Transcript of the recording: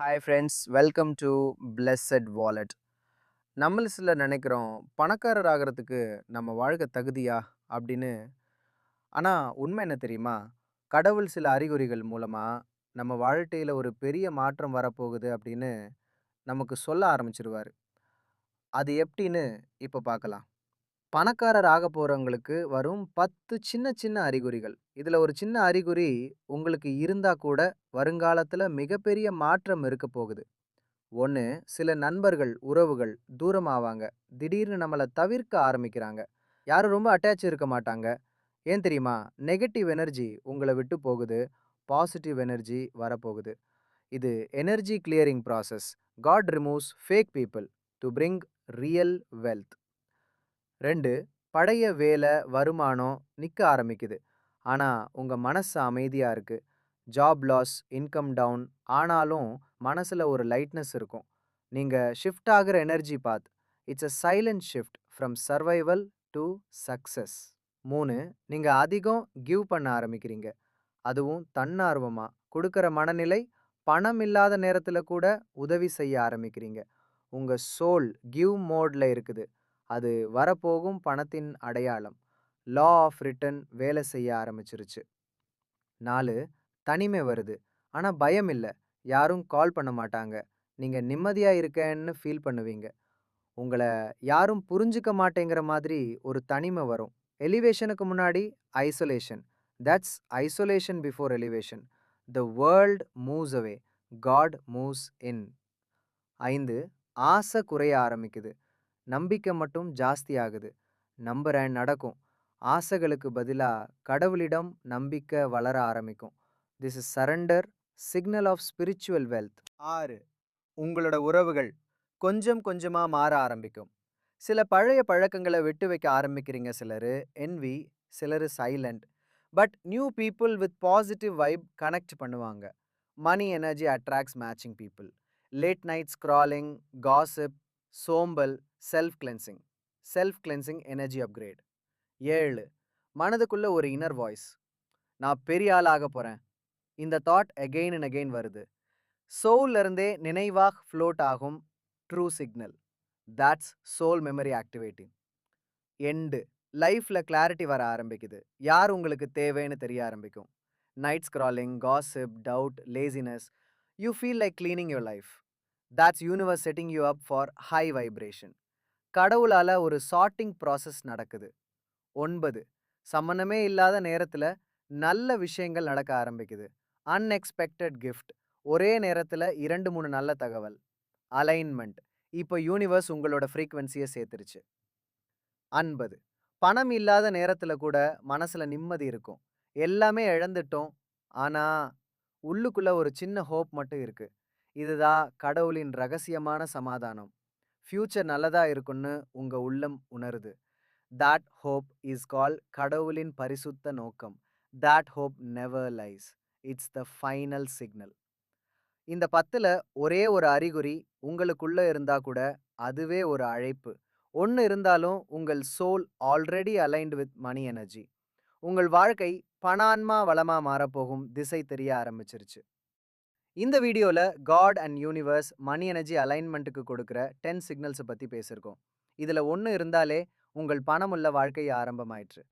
Hi friends welcome to blessed wallet நம்மள சில நினைக்கிறோம் பணக்காரர் ஆகிறதுக்கு நம்ம வாழ்க்கை தகுதியா? அப்படின்னு. ஆனால் உண்மை என்ன தெரியுமா? கடவுள் சில அறிகுறிகள் மூலமாக நம்ம வாழ்க்கையில் ஒரு பெரிய மாற்றம் வரப்போகுது அப்படின்னு நமக்கு சொல்ல ஆரம்பிச்சிருவார். அது எப்படின்னு இப்போ பார்க்கலாம் பணக்காரர் ஆக போகிறவங்களுக்கு வரும் பத்து சின்ன சின்ன அறிகுறிகள். இதில் ஒரு சின்ன அறிகுறி உங்களுக்கு இருந்தால் கூட வருங்காலத்தில் மிகப்பெரிய மாற்றம் இருக்க போகுது. ஒன்று சில நண்பர்கள் உறவுகள் தூரமாவாங்க. திடீர்னு நம்மளை தவிர்க்க ஆரம்பிக்கிறாங்க. யாரும் ரொம்ப அட்டாச் இருக்க மாட்டாங்க. ஏன் தெரியுமா? நெகட்டிவ் எனர்ஜி உங்களை விட்டு போகுது. பாசிட்டிவ் எனர்ஜி வரப்போகுது. இது energy clearing process God removes fake people to bring real wealth ரெண்டு பழைய வேலை வருமானம் நிற்க ஆரம்பிக்குது. ஆனால் உங்கள் மனசு அமைதியாக இருக்குது ஜாப் லாஸ் இன்கம் டவுன் ஆனாலும் மனசில் ஒரு லைட்னஸ் இருக்கும். நீங்கள் ஷிஃப்ட் ஆகிற energy path. It's a silent shift from survival to success மூணு நீங்கள் அதிகம் கிவ் பண்ண ஆரம்பிக்கிறீங்க. அதுவும் தன்னார்வமாக கொடுக்குற மனநிலை பணம் இல்லாத நேரத்தில் கூட உதவி செய்ய ஆரம்பிக்கிறீங்க. உங்கள் சோல் கிவ் மோடில் இருக்குது. அது வரப்போகும் பணத்தின் அடையாளம். லா ஆஃப் ரிட்டர்ன் வேலை செய்ய ஆரம்பிச்சிருச்சு. நாலு தனிமை வருது. ஆனால் பயம் இல்லை. யாரும் கால் பண்ண மாட்டாங்க. நீங்கள் நிம்மதியாக இருக்கேன்னு ஃபீல் பண்ணுவீங்க. உங்களை யாரும் புரிஞ்சுக்க மாட்டேங்கிற மாதிரி ஒரு தனிமை வரும். எலிவேஷனுக்கு முன்னாடி isolation that's isolation before elevation the world moves away God moves in ஐந்து ஆசை குறைய ஆரம்பிக்குது. நம்பிக்கை மட்டும் ஜாஸ்தி ஆகுது. நம்புறேன் நடக்கும். ஆசைகளுக்கு பதிலாக கடவுளிடம் நம்பிக்கை வளர ஆரம்பிக்கும். This is surrender signal of spiritual wealth ஆறு உங்களோட உறவுகள் கொஞ்சம் கொஞ்சமாக மாற ஆரம்பிக்கும். சில பழைய பழக்கங்களை விட்டு வைக்க ஆரம்பிக்கிறீங்க சிலர். என்வி சிலர் silent but new people with positive vibe connect பண்ணுவாங்க. Money energy attracts matching people late night scrolling gossip சோம்பல் self cleansing. Self cleansing energy upgrade. ஏழு மனதுக்குள்ள ஒரு இன்னர் வாய்ஸ். நான் பெரிய ஆள் ஆக போகிறேன் இந்த தாட் அகெயின் அண்ட் அகெயின் வருது. சோல்லேருந்தே நினைவாக ஃப்ளோட் ஆகும் true signal that's soul memory activating and லைஃப்பில் கிளாரிட்டி வர ஆரம்பிக்குது. யார் உங்களுக்கு தேவைன்னு தெரிய ஆரம்பிக்கும். Night scrolling gossip doubt laziness you feel like cleaning your life that's universe setting you up for high vibration கடவுளால் ஒரு சார்ட்டிங் ப்ராசஸ் நடக்குது. ஒன்பது சம்மந்தமே இல்லாத நேரத்தில் நல்ல விஷயங்கள் நடக்க ஆரம்பிக்குது. அன்எக்ஸ்பெக்டட் கிஃப்ட் ஒரே நேரத்தில் இரண்டு மூணு நல்ல தகவல். அலைன்மெண்ட் இப்போ யூனிவர்ஸ் உங்களோட ஃப்ரீக்வன்சியை சேர்த்துருச்சு. அன்பது பணம் இல்லாத நேரத்தில் கூட மனசில் நிம்மதி இருக்கும். எல்லாமே இழந்துட்டோம் ஆனால் உள்ளுக்குள்ள ஒரு சின்ன ஹோப் மட்டும் இருக்குது இதுதான் கடவுளின் ரகசியமான சமாதானம். ஃப்யூச்சர் நல்லதா இருக்குன்னு உங்க உள்ளம் உணருது. தாட் ஹோப் இஸ் கால் கடவுளின் பரிசுத்த நோக்கம். That hope never lies it's the final signal இந்த பத்துல ஒரே ஒரு அறிகுறி உங்களுக்குள்ள இருந்தா கூட அதுவே ஒரு அழைப்பு. ஒன்று இருந்தாலும் உங்கள் soul already aligned with money energy உங்கள் வாழ்க்கை பணான்மா வளமா மாறப்போகும் திசை தெரிய ஆரம்பிச்சிருச்சு. இந்த வீடியோவில் God and universe money energy அலைன்மெண்ட்டுக்கு கொடுக்குற டென் சிக்னல்ஸை பற்றி பேசியிருக்கோம் இதில் ஒன்று இருந்தாலே உங்கள் பணமுள்ள வாழ்க்கை ஆரம்பமாயிற்று.